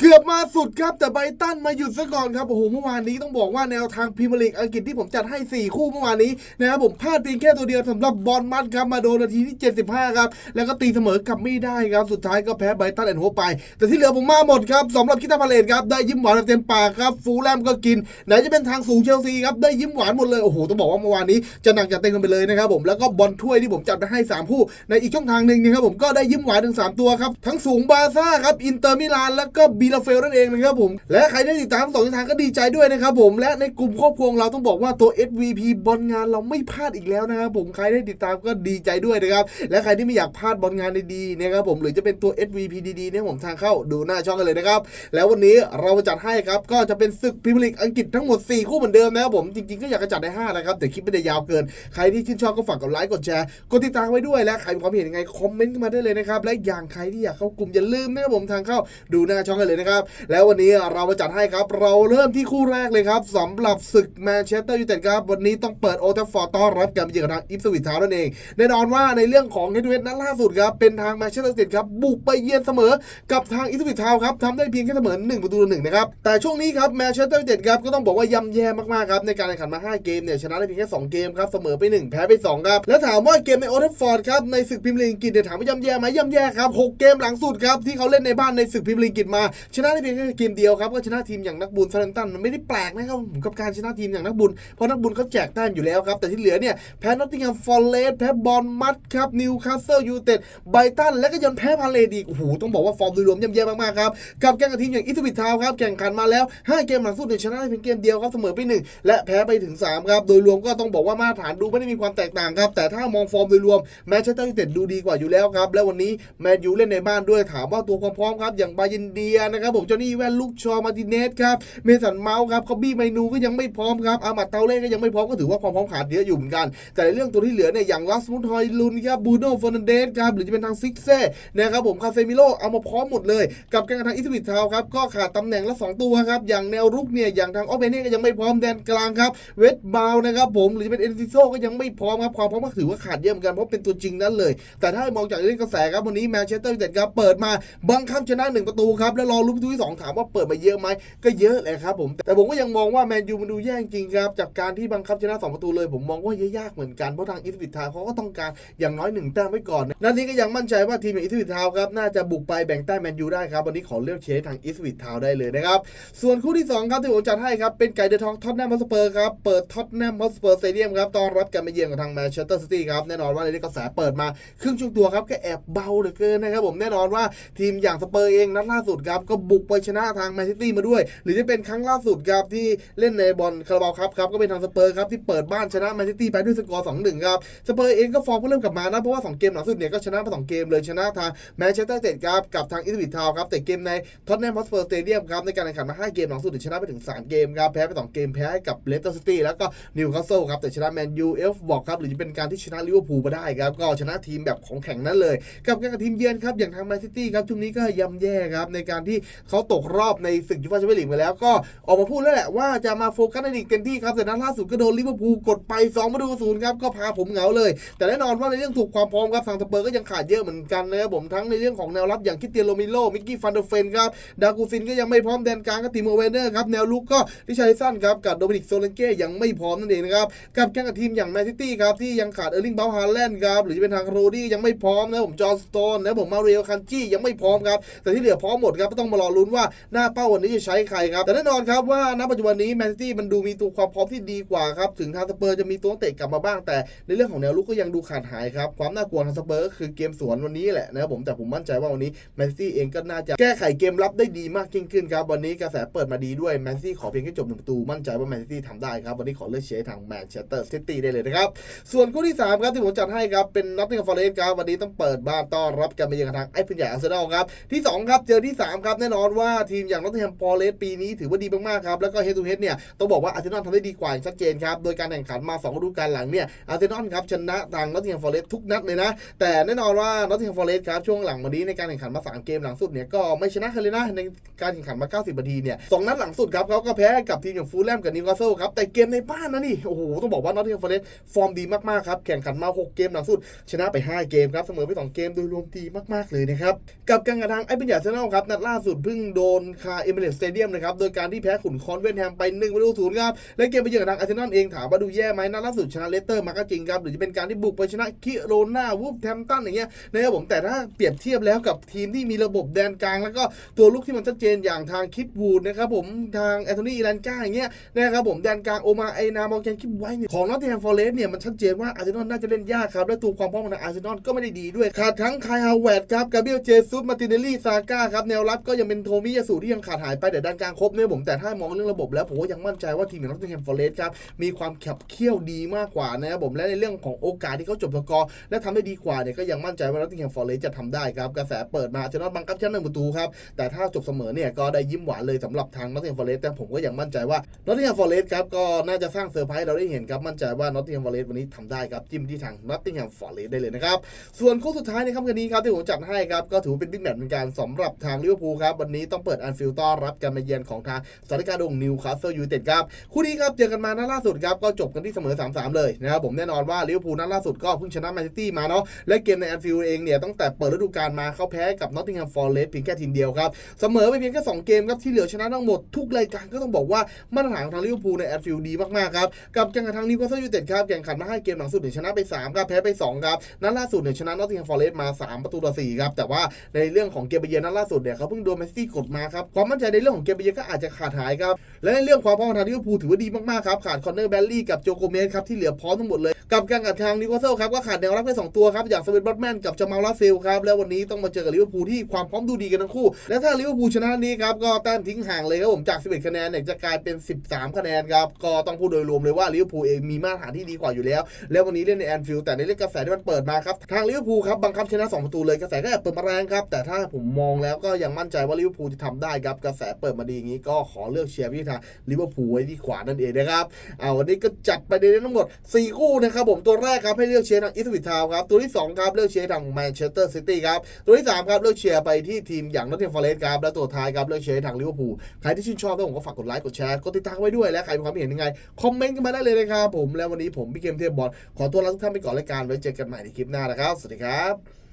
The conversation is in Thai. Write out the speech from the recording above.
เกือบมาสุดครับแต่ไบตันมาหยุดซะก่อนครับโอ้โหเมื่อวานนี้ต้องบอกว่าแนวทางพรีเมียร์ลีกอังกฤษที่ผมจัดให้ 4 คู่เมื่อวานนี้นะครับผมพลาดเพียงแค่ตัวเดียวสำหรับบอลมัดครับมาโดนนาทีที่ 75 ครับ แล้วก็ตีเสมอกับไม่ได้ครับ สุดท้ายก็แพ้ไบตันแอนด์โฮไป แต่ที่เหลือผมมาหมดครับสำหรับคิตาพาเลตครับได้ยิ้มหวานเต็มปากครับฟูลแลมก็กิน ไหนจะเป็นทางสูงเชลซีครับได้ยิ้มหวานหมดเลยโอ้โหต้องบอกว่าเมื่อวานนี้จะหนักจะเต็มกันไปเลยนะครับผมแล้วก็บอลถ้วยที่ผมจัดไปให้ 3 คู่ ในอีกช่องทางหนึ่งนะครับผมก็ได้ยิ้มหวานถึง 3 ตัวครับทั้งสูงบาซ่าครับอินเตอร์มิลานแล้วก็็บีลาเฟลนั่นเองนะครับผมและใครได้ติดตามสองทางก็ดีใจด้วยนะครับผมและในกลุ่มครอบครัวเราต้องบอกว่าตัว SVP บอลงานเราไม่พลาดอีกแล้วนะครับผมใครได้ติดตามก็ดีใจด้วยนะครับและใครที่ไม่อยากพลาดบอลงานดีๆนะครับผมหรือจะเป็นตัว SVP ดีๆเนี่ยผมทางเข้าดูหน้าช่องกันเลยนะครับแล้ววันนี้เรามาจัดให้ครับก็จะเป็นศึกพรีเมียร์ลีกอังกฤษทั้งหมด 4 คู่เหมือนเดิมนะครับผมจริงๆก็อยากจะจัดได้5นะครับแต่คลิปไม่ได้ยาวเกิน ใครที่ชื่นชอบก็ฝากกดไลค์กดแชร์กดติดตามไว้ด้วยและใครมีความเห็นยังไงคอมเมนต์มาได้เลยนะครับและอย่างใครที่อยากเข้ากลุ่มอย่าลืมนะครับผมทางเข้าดูหน้าช่องกันเลยนะครับ แล้ววันนี้เรามาจัดให้ครับ เราเริ่มที่คู่แรกเลยครับสำหรับศึกแมนเชสเตอร์ยูไนเต็ดครับ วันนี้ต้องเปิดโอเทฟฟอร์ต้อนรับการไปเยือนกับทางอิฟสวิตทาวน์นั่นเอง แน่นอนว่าในเรื่องของเฮดเวทนัดล่าสุดครับ เป็นทางแมนเชสเตอร์ยูไนเต็ดครับบุกไปเยือนเสมอ กับทางอิฟสวิตทาวนครับทำได้เพียงแค่เสมอ1ประตูต่อหนึ่งนะครับแต่ช่วงนี้ครับแมนเชสเตอร์ยูไนเต็ดครับก็ต้องบอกว่าย่ำแย่มากๆครับในการแข่งขันมา 5 เกมเนี่ยชนะได้เพียงแค่2เกมครับเสมอไป 1 แพ้ไป2ครับแล้วถามว่าเกมในโอเทฟฟอร์ดครับในศึกพรีเมียร์ลีงกฤษเนี่ยถามว่าย่ำแย่ไหมย่ำแย่ครับหกเกมหลังสุดครับที่เขาเล่นในบ้านในศึกพรีเมียร์ลีงกฤษมาชนะได้เพียงแค่เกมเดียวครับก็ชนะทีมอย่างนักบุญซาเลนตันมันไม่ได้แปลกนะครับผมกับการชนะทีมอย่างนักบุญเพราะนักบุญเขาแจกแต้มอยู่แล้วครับแต่ที่เหลือเนี่ยแพ้นอตติงแฮมฟอร์เรสต์แพ้บอลมัดครับนิวคาสเซิลยูไนเต็ดไบตันและก็ยังแพ้พาเลดีกโอ้โหต้องบอกว่าฟอร์มโดยรวมย่ำแย่มากๆครับกับแข่งกับทีมอย่างอิสบิททาวครับแข่งขันมาแล้วห้เกมหลังสุดเนี่ยชนะได้เพียงเกมเดียวครับเสมอไปหนึ่งและแพ้ไปถึงสามครับ โดยรวมก็ต้องบอกว่ามาตรฐานดูไม่ได้มีความแตกต่างครับ แต่ถ้ามองฟอร์มโดยรวมแมนเชสเตอร์ยูไนเต็ดดูดีกว่าอยู่แล้วครับ และวันนี้แมนยูเล่นในบ้านด้วยถามว่าตัวความพร้อมครับ อย่างบายินเดียนะครับผมจอห์นนี่แวนลูกชอมาร์ติเนสครับเมสันเมาส์ครับคอบบี้ไมนูก็ยังไม่พร้อมครับอามัดเตาเล่ก็ยังไม่พร้อมก็ถือว่าความพร้อมขาดเยอะอยู่เหมือนกัน แต่ในเรื่องตัวที่เหลือเนี่ยอย่างลัสมุทอยลุนครับบูโน่ฟอนันเดสครับหรือจะเป็นทางซิกเซ่นะครับผมคาเซมิโลเอามาพร้อมหมดเลย กับการกระทางอิสบิททาวครับก็ขาดตำแหน่งละ2ตัวครับอย่างแนวรุกเนี่ยอย่างทางออเบเน่ก็ยังไม่พร้อมแดนกลางครับเวสบาวนะครับผมหรือจะเป็นเอ็นซิโซก็ยังไม่พร้อมครับความพร้อมก็ถือว่าขาดเยอะเหมือนกันเพราะเป็นตัวจริงนั้นเลย แต่ถ้ามองจากเรื่องกระแสครับวันนี้แมนเชสเตอร์ยูไนเต็ดครับเปิดมาบังคับชนะหนึ่งประตูครับแล้วรอลุ้นประตูที่สองถามว่าเปิดมาเยอะไหมก็เยอะแหละครับผม แต่ผมก็ยังมองว่าแมนยูมันดูแย่จริงครับ จากการที่บังคับชนะสองประตูเลย ผมมองว่ายากเหมือนกัน เพราะทางอิสบิททาวเขาก็ต้องการอย่างน้อยหนึ่งแต้มไว้ก่อนนัดนี้ก็ยังมั่นใจว่าทีมอย่างอิสบิททาวครับน่าจะบุกไปแบ่งแต้มแมนยูได้ครับวันนี้ขอเลือกเชียร์ทางอิสบิททาวได้เลยนะครับส่วนคู่ที่2ครับที่ผมจัดให้ครับเป็นไก่เดอดทองท็อตแนมฮอสเปอร์ครับเปิดท็อตแนมฮอสเปอร์สเตเดียมครับต้อนรับการมาเยือนกับทางแมนเชสเตอร์ซิตี้ครับแน่นอนว่าในนี้กระแสเปิดมาครึ่งช่วงตัวครับก็แอบเบาเหลือเกินนะครับผมแน่นอนว่าทีมอย่างสเปอร์เองนัดล่าสุดครับก็บุกไปชนะทางแมนซิตี้มาด้วย หรือจะเป็นครั้งล่าสุดครับที่เล่นในบอลคาราบาวครับครับก็เป็นทางสเปอร์ครับที่เปิดบ้านชนะแมนซิตี้ไปด้วยสกอร์2-1ครับสเปอร์เองก็ฟอร์มก็เริ่มกลับมานะเพราะว่าสองเกมหลังสุดเนี่ยก็ชนะมาสองเกมเลยชนะทางแมนเชสเตอร์เตดครับกับทางอิสบิททาวครับแต่เกมในท็อตแนมฮอสเปอร์สเตเดียมครับในการแข่งขันมาห้าเกมหลังสุดเนี่ยชนะไปถึง 3 เกมครับแพ้ไป 2 เกมแพ้ให้กับเลสเตอร์ซิตี้แล้วก็นิวคาสเซิลครับแต่ชนะแมนยูเอฟบอกครับหรือจะเป็นการที่ชนะลิเวอร์พูลมาได้ครับก็ชนะทีมแบบของแข่งนั้นเลย กับการทีมเยือนครับอย่างทางแมนซิตี้ครับช่วงนี้ก็ย่ำแย่ครับในการที่เขาตกรอบในศึกยูฟ่าแชมเปี้ยนลีกไปแล้วก็ออกมาพูดแล้วแหละว่าจะมาโฟกัสในลีกเต็มที่ครับแต่นัดล่าสุดก็โดนลิเวอร์พูลกดไป2ประตูศูนย์ครับก็พาผมเหงาเลย แต่แน่นอนว่าในเรื่องถูกความพร้อมครับทางสเปอร์ก็ยังขาดเยอะเหมือนกันนะครับผมทั้งในเรื่องของแนวรับอย่างคิเตียนโรมิโลมิกกี้ฟันเดอร์เฟนครับดากูซินก็ยังไม่พร้อมแดนกลางก็ติโมเวนเนอร์ครับแนวลุกก็ริชาริสันครับกับโดมินิกโซเลนเก้ยังไม่พร้อมนั่นเองนะครับกับแข่งกับทีมอย่างแมนซิตี้ครับที่ยังขาดเออร์ลิงเบลฮาแลนด์ครับหรือจะเป็นทางโรดี้ยังไม่พร้อมนะผมจอร์นสโตนนะผมมาเรียลคันจี้ยังไม่พร้อมครับแต่ที่เหลือพร้อมหมดครับก็ต้องมารอลุ้นว่าหน้าเป้าวันนี้จะใช้ใครครับแต่แน่นอนครับว่าณปัจจุบันนี้แมนซิตี้มันดูมีตัวความพร้อมที่ดีกว่าครับถึงทางสเปอร์จะมีตัวเตะกลับมาบ้างแต่ ในเรื่องของแนวลุกก็ยังดูขาดหายครับความน่ากลัวทางสเปอร์ก็คือเกมสวนวันนี้แหละนะครับผมแต่ผมมั่นใจว่าวันนี้แมนซิตี้เองก็น่าจะแก้ไขเกมรับได้ดีมากยิ่งขึ้นครับวันนี้กระแสเปิดมาดีด้วยแมนซิตี้ขอเพียงแค่จบหนึ่งประตูมั่นใจว่าแมนซิตี้ทำได้ครับวันนี้ขอเลือกเชียร์ทางแมนเชสเตอร์ซิตี้ได้เลยนะครับส่วนคู่ที่สามครับที่ผมจัดให้ครับเป็นนอตติงแฮมฟอร์เรสต์ครับวันนี้ต้องเปิดบ้านต้อนรับการมาเยือนกับทางไอ้พื้นใหญ่อาร์เซนอลครับที่สองครับเจอที่สามครับแน่นอนว่าทีมอย่างนอตติงแฮมฟอร์เรสปีนี้ถือว่าดีมากๆครับแล้วก็เฮดทูเฮดเนี่ยต้องบอกว่าอาร์เซนอลทำได้ดีกว่าอย่างชัดเจนครับโดยการแข่งขันมา2ฤดูกาลหลังเนี่ยอาร์เซนอลครับชนะทางนอตติงแฮมฟอร์เรสทุกนัดเลยนะ แต่แน่นอนว่านอตติงแฮมฟอร์เรสครับช่วงหลังมานี้ในการแข่งขันมา 3 เกมหลังสุดเนี่ยก็ไม่ชนะใครเลยนะในการแข่งขันมา 90นาทีเนี่ยสองนัดหลังสุดครับเขาก็แพ้กับทีมอย่างฟูลแลมกับนิวคาสเซิลครับแต่เกมในบ้านนะนี่โอ้โหต้องบอกว่านอตติงแฮมฟอร์เรสฟอร์มดีมากๆครับแข่งขันมา 6 เกมหลังสุด ชนะไป 5 เกมครับเสมอไป 2 เกมโดยรวมดีมากๆเลยนะครับกับการกระทางไอ้เป็นหญ่เซนอลครับนัดล่าสุดเพิ่งโดนคาเอเมเรสสเตเดียมนะครับ โดยการที่แพ้ขุนคอนเวนแฮมไป1ประตูศูนย์ครับ และเกมไปเยือนทางอาร์เซนอลเองถามว่าดูแย่ไหมนัดล่าสุดชนะเลสเตอร์มาก็จริงครับ หรือจะเป็นการที่บุกไปชนะคิโรนาวูฟแทมตันอย่างเงี้ยนะครับผมแต่ถ้าเปรียบเทียบแล้วกับทีมที่มีระบบแดนกลาง แล้วก็ตัวลุกที่มันชัดเจนอย่างทางคิดวูดนะครับผมทางแอนโทนีอีแลนก้าอย่างเงี้ยนะครับผมแดนกลางโอมาไอนามอร์แกนคิปไว้เนี่ยของนอตติแฮมฟอร์เรสเนี่ยมันชัดเจนว่าอาร์เซนอลน่าจะเล่นยากครับและตัวความพร้อมของอาร์เซนอลก็ไม่ได้ดีด้วยขาดทั้งคายฮาวเวิร์ดครับกาเบรียลเจซุสมาร์ติเนลลี่ซาก้าครับแนวรับก็ยังเป็นโทมิยาสุที่ยังขาดหายไปแต่ด้านกลางครบเนี่ยผมแต่ถ้ามองเรื่องระบบแล้วผมก็ยังมั่นใจว่าทีมของนอตติงแฮมฟอร์เรสต์ครับมีความขับเคี่ยวดีมากกว่านะครับผมและในเรื่องของโอกาสที่เขาจบสกอร์และทำได้ดีกว่าเนี่ยก็ยังมั่นใจว่านอตติงแฮมฟอร์เรสต์จะทำได้ครับกระแสเปิดมาเซนอลบังคับชนหนึ่งประตูครับแต่ถ้าจบเสมอเนี่ยก็ได้ยิ้มหวานเลยสำหรับทางนอตติงแฮมฟอร์เรสต์แต่ผมก็ยังมั่นใจว่านอตติงแฮมฟอร์เรสต์ครับก็น่าจะสร้างเซอร์ไพรส์เราได้เห็นครับมั่นใจว่านอตติงแฮมฟอร์เรสต์วันนี้ทำได้ครับจิ้มที่ทางนอตติงแฮมฟอร์เรสต์ได้เลยนะครับส่วนคู่สุดท้ายในค่ำคืนนี้ครับที่ผมจัดให้ครับก็ถือเป็นบิ๊กแมตช์เหมือนกันสำหรับทางลิเวอร์พูลครับวันนี้ต้องเปิดแอนฟิลด์ต้อนรับการมาเยือนของทางสถานการณ์ดงนิวคาสเซิลยูไนเต็ดครับคู่นี้ครับเจอกันมานัดล่าสุดครับก็จบกันที่เสมอ 3-3 เลยนะครับผมแน่นอนว่าลิเวอร์พูลนัดล่าสุดก็เพิ่งชนะแมนซิตี้มาเนาะและเกมในแอนฟิลด์เองเนี่ยตั้งแต่เปิดฤดูกาลมาเขาแพ้กับนอตติงแฮมฟอร์เรสต์เพียงแค่ทีมเดียวครับเสมอไปเพียงแค่สองเกมครับที่เหลือชนะทั้งหมดทุกรายการก็ต้องบอกว่ามาตรฐานของทางลิเวอร์พูลในแอนฟิลด์ดีมากๆครับกับแข่งขันทางนิวคาสเซิลยูไนเต็ดครับแข่งขันมาให้เกมหลังสุดเนี่ยชนะไปสามครับแพ้ไปสองครับนัดล่าสุดเนี่ยชนะนอตติงแฮมฟอร์เรสต์มาสามประตูต่อสี่ครับแต่ว่าในเรื่องของเกมเยือนนัดล่าสุดเนี่ยเขาเพิ่งโดนแมนซิตี้กดมาครับความมั่นใจในเรื่องของเกมเยือนก็อาจจะขาดหายครับและในเรื่องความพร้อมของทางลิเวอร์พูลถือว่าดีมากๆครับขาดคอนเนอร์แบลลี่กับโจโกเมสครับที่เหลือพร้อมทั้งหมดเลยกับการกับทางนิวคาสเซลครับก็ขาดแนวรับแค่สองตัวครับอย่างสเวนบอตแมนกับจามาลลาซิลครับแล้ววันนี้ต้องมาเจอกับลิเวอร์พูลที่ความพร้อมดูดีกันทั้งคู่ และถ้าลิเวอร์พูลชนะนี้ครับก็แต้มทิ้งห่างเลยครับผมจาก 11 คะแนนเนี่ยจะกลายเป็น 13 คะแนนครับก็ต้องพูดโดยรวมเลยว่าลิเวอร์พูลเองมีมาตรฐานที่ดีกว่าอยู่แล้ว แล้ววันนี้เล่นในแอนฟิลด์แต่ในเรื่องกระแสที่มันเปิดมาครับทางลิเวอร์พูลครับบังคับชนะ2ประตูเลยกระแสก็แอบเปิดมาแรงครับแต่ถ้าผมมองแล้วก็ยังมันใจว่าลิเวอร์พูลจะทำได้ครับกระแสเปิดมาดีอย่างนี้ก็ขอเลือกเชียร์พี่ทางลิเวอร์พูลไว้ที่ขวานั่นเองนะครับเอาวันนี้ก็จัดไปในทั้งหมด 4 คู่นะครับผมตัวแรกครับให้เลือกเชียร์ทางอิสวิททาวครับตัวที่สองครับเลือกเชียร์ทางแมนเชสเตอร์ซิตี้ครับตัวที่สามครับเลือกเชียร์ไปที่ทีมอย่างนอตติงฟอร์เรสต์ครับและตัวท้ายครับเลือกเชียร์ทางลิเวอร์พูลใครที่ชื่นชอบก็ผมก็ฝากกดไลค์กดแชร์กดติดตามไว้ด้วยและใครมีความเห็นยังไงคอมเมนต์กันมาได้เลยนะครับผมแล้ววันนี้ผมพี่เกมเทพบอลขอตัวลาทุกท่านไปก่อนรายการไว้เจอกันใหม่ในคลิปหน้านะครับสวัสดีครับ